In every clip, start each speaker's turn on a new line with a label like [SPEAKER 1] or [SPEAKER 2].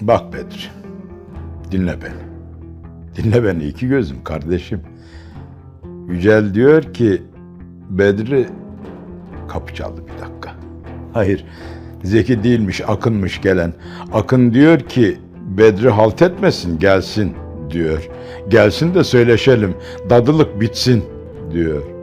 [SPEAKER 1] Bak Bedir, dinle beni. Dinle beni iki gözüm kardeşim. Yücel diyor ki Bedri kapı çaldı bir dakika. Hayır, Zeki değilmiş, Akınmış gelen. Akın diyor ki Bedri halt etmesin, gelsin diyor. Gelsin de söyleşelim, dadılık bitsin diyor.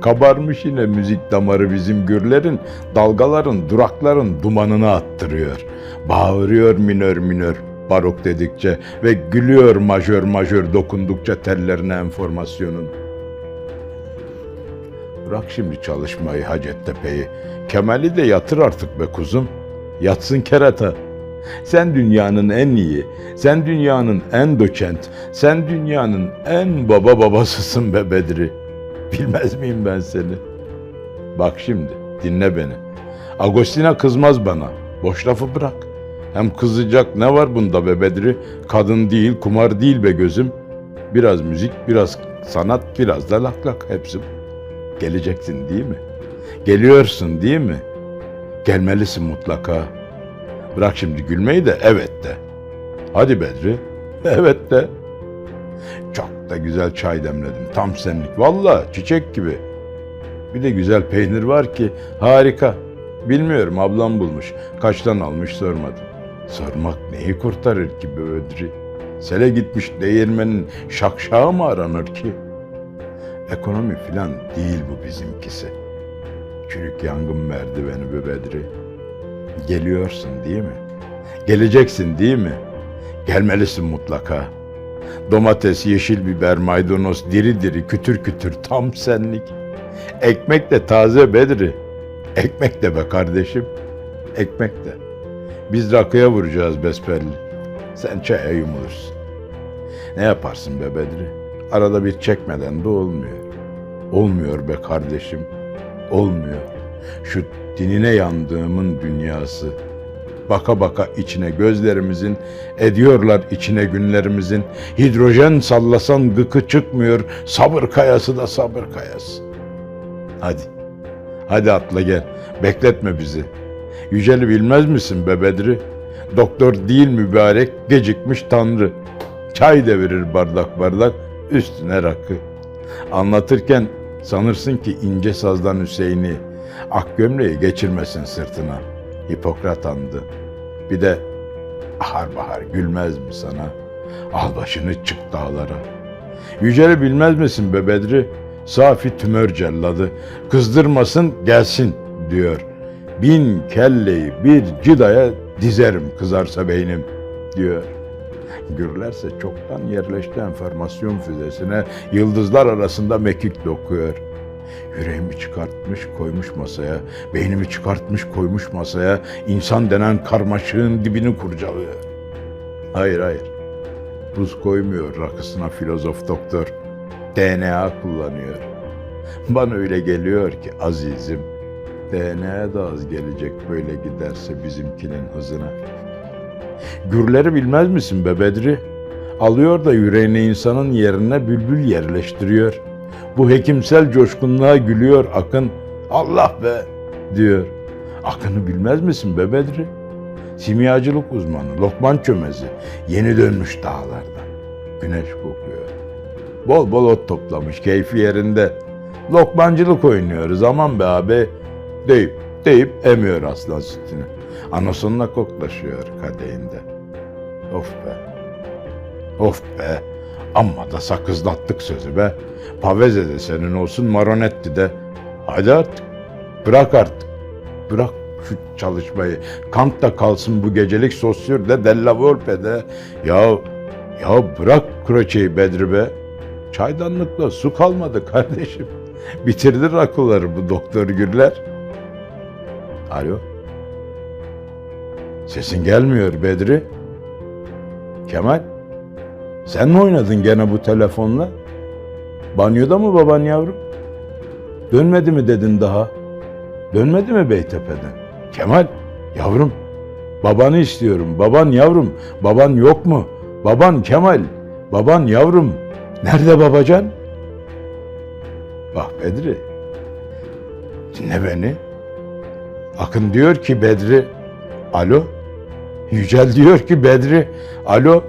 [SPEAKER 1] Kabarmış yine müzik damarı bizim gürlerin, dalgaların, durakların dumanını attırıyor. Bağırıyor minör minör barok dedikçe ve gülüyor majör majör dokundukça tellerine enformasyonun. Bırak şimdi çalışmayı Hacettepe'yi. Kemal'i de yatır artık be kuzum. Yatsın kerata. Sen dünyanın en iyi, sen dünyanın en doçent, sen dünyanın en baba babasısın be Bedri. Bilmez miyim ben seni? Bak şimdi, dinle beni. Agostina kızmaz bana. Boş lafı bırak. Hem kızacak ne var bunda be Bedri? Kadın değil, kumar değil be gözüm. Biraz müzik, biraz sanat, biraz da lak lak hepsi. Geleceksin değil mi? Geliyorsun değil mi? Gelmelisin mutlaka. Bırak şimdi gülmeyi de evet de. Hadi Bedri. Evet de. Çok da güzel çay demledim. Tam senlik. Valla çiçek gibi. Bir de güzel peynir var ki harika. Bilmiyorum ablam bulmuş. Kaçtan almış sormadım. Sormak neyi kurtarır ki be Bedri? Sele gitmiş değirmenin şakşağı mı aranır ki? Ekonomi filan değil bu bizimkisi. Çürük yangın merdiveni be Bedri. Geliyorsun değil mi? Geleceksin değil mi? Gelmelisin mutlaka. Domates, yeşil biber, maydanoz diri diri, kütür kütür tam senlik. Ekmek de taze Bedri. Ekmek de be kardeşim. Ekmek de. Biz rakıya vuracağız besbelli. Sen çaya yumulursun. Ne yaparsın be Bedri? Arada bir çekmeden de olmuyor. Olmuyor be kardeşim. Olmuyor. Şu dinine yandığımın dünyası. Baka baka içine gözlerimizin, ediyorlar içine günlerimizin. Hidrojen sallasan gıkı çıkmıyor, sabır kayası da sabır kayası. Hadi, hadi atla gel, bekletme bizi. Yücel'i bilmez misin be Bedri? Doktor değil mübarek, gecikmiş tanrı. Çay devirir bardak bardak, üstüne rakı. Anlatırken sanırsın ki ince sazdan Hüseyin'i, ak gömleği geçirmesin sırtına. Hipokrat andı. Bir de bahar bahar gülmez mi sana? Al başını çık dağlara. Yücel'i bilmez misin be Bedri? Safi tümör celladı. Kızdırmasın gelsin diyor. Bin kelleyi bir cidaya dizerim kızarsa beynim diyor. Gürlerse çoktan yerleşti enformasyon füzesine, yıldızlar arasında mekik dokuyor. Yüreğimi çıkartmış koymuş masaya, beynimi çıkartmış koymuş masaya, insan denen karmaşığın dibini kurcalıyor. Hayır hayır, buz koymuyor rakısına filozof doktor, DNA kullanıyor. Bana öyle geliyor ki azizim, DNA da az gelecek böyle giderse bizimkinin hızına. Gürleri bilmez misin be Bedri? Alıyor da yüreğine insanın yerine bülbül yerleştiriyor. Bu hekimsel coşkunluğa gülüyor Akın. Allah be diyor. Akın'ı bilmez misin be Bedri? Simyacılık uzmanı, lokman çömezi. Yeni dönmüş dağlardan. Güneş kokuyor. Bol bol ot toplamış, keyfi yerinde. Lokmancılık oynuyoruz aman be abi deyip deyip emiyor aslan sütünü. Anasonla koklaşıyor kadehinde. Of be. Of be. Amma da sakızlattık sözü be. Paveze de senin olsun Maronetti de. Hadi artık. Bırak artık. Bırak şu çalışmayı. Kant da kalsın bu gecelik sosyür de Della Volpe de. Ya, ya bırak kroçeyi Bedri be. Çaydanlıkla su kalmadı kardeşim. Bitirdi rakıları bu doktor Gürler. Alo. Sesin gelmiyor Bedri. Kemal. Sen mi oynadın gene bu telefonla? Banyoda mı baban yavrum? Dönmedi mi dedin daha? Dönmedi mi Beytepe'den? Kemal, yavrum. Babanı istiyorum. Baban yavrum. Baban yok mu? Baban Kemal. Baban yavrum. Nerede babacan? Bak Bedri. Dinle beni. Akın diyor ki Bedri. Alo. Yücel diyor ki Bedri, alo.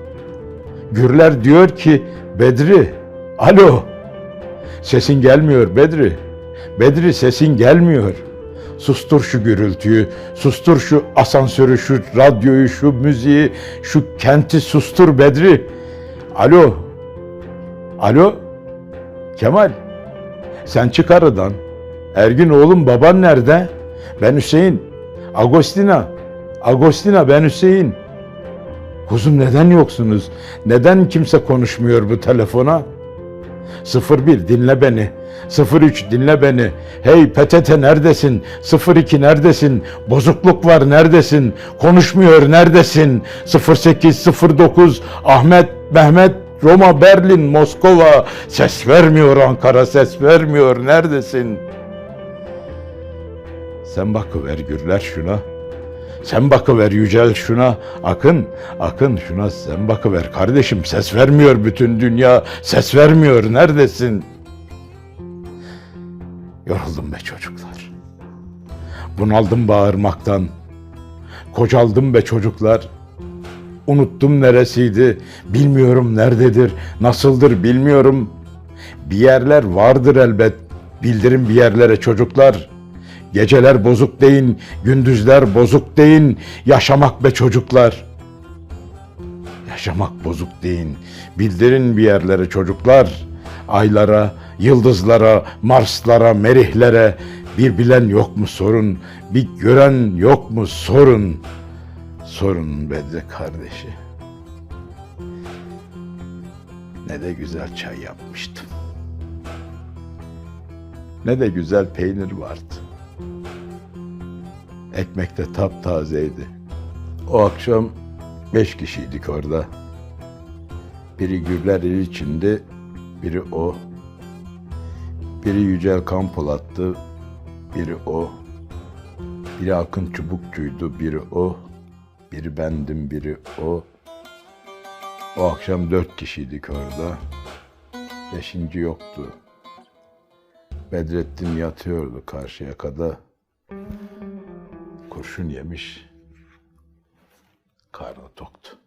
[SPEAKER 1] Gürler diyor ki Bedri, alo. Sesin gelmiyor Bedri. Bedri sesin gelmiyor. Sustur şu gürültüyü, sustur şu asansörü, şu radyoyu, şu müziği, şu kenti sustur Bedri. Alo. Alo. Kemal. Sen çık aradan. Ergin oğlum baban nerede? Ben Hüseyin. Agostina. Agostina ben Hüseyin. Kuzum neden yoksunuz? Neden kimse konuşmuyor bu telefona? 01 dinle beni. 03 dinle beni. Hey PTT neredesin? 02 neredesin? Bozukluk var neredesin? Konuşmuyor neredesin? 08 09 Ahmet Mehmet Roma Berlin Moskova ses vermiyor Ankara ses vermiyor neredesin? Sen bakıver Gürler şuna. Sen bakıver Yücel şuna. Akın, Akın şuna sen bakıver. Kardeşim ses vermiyor bütün dünya. Ses vermiyor. Neredesin? Yoruldum be çocuklar. Bunaldım bağırmaktan. Kocaldım be çocuklar. Unuttum neresiydi. Bilmiyorum nerededir. Nasıldır bilmiyorum. Bir yerler vardır elbet. Bildirin bir yerlere çocuklar. Geceler bozuk deyin, gündüzler bozuk deyin. Yaşamak be çocuklar. Yaşamak bozuk deyin. Bildirin bir yerlere çocuklar. Aylara, yıldızlara, Marslara, Merihlere bir bilen yok mu sorun, bir gören yok mu sorun. Sorun Bedri kardeşi. Ne de güzel çay yapmıştım. Ne de güzel peynir vardı. Ekmek de taptazeydi. O akşam beş kişiydik orada. Biri Gürler içindi, biri o. Biri Yücel Kampolat'tı, biri o. Biri Akın Çubukçu'ydu, biri o. Biri bendim, biri o. O akşam dört kişiydik orada. Beşinci yoktu. Bedrettin yatıyordu karşıya kadar. Kurşun yemiş. Karnı toktu.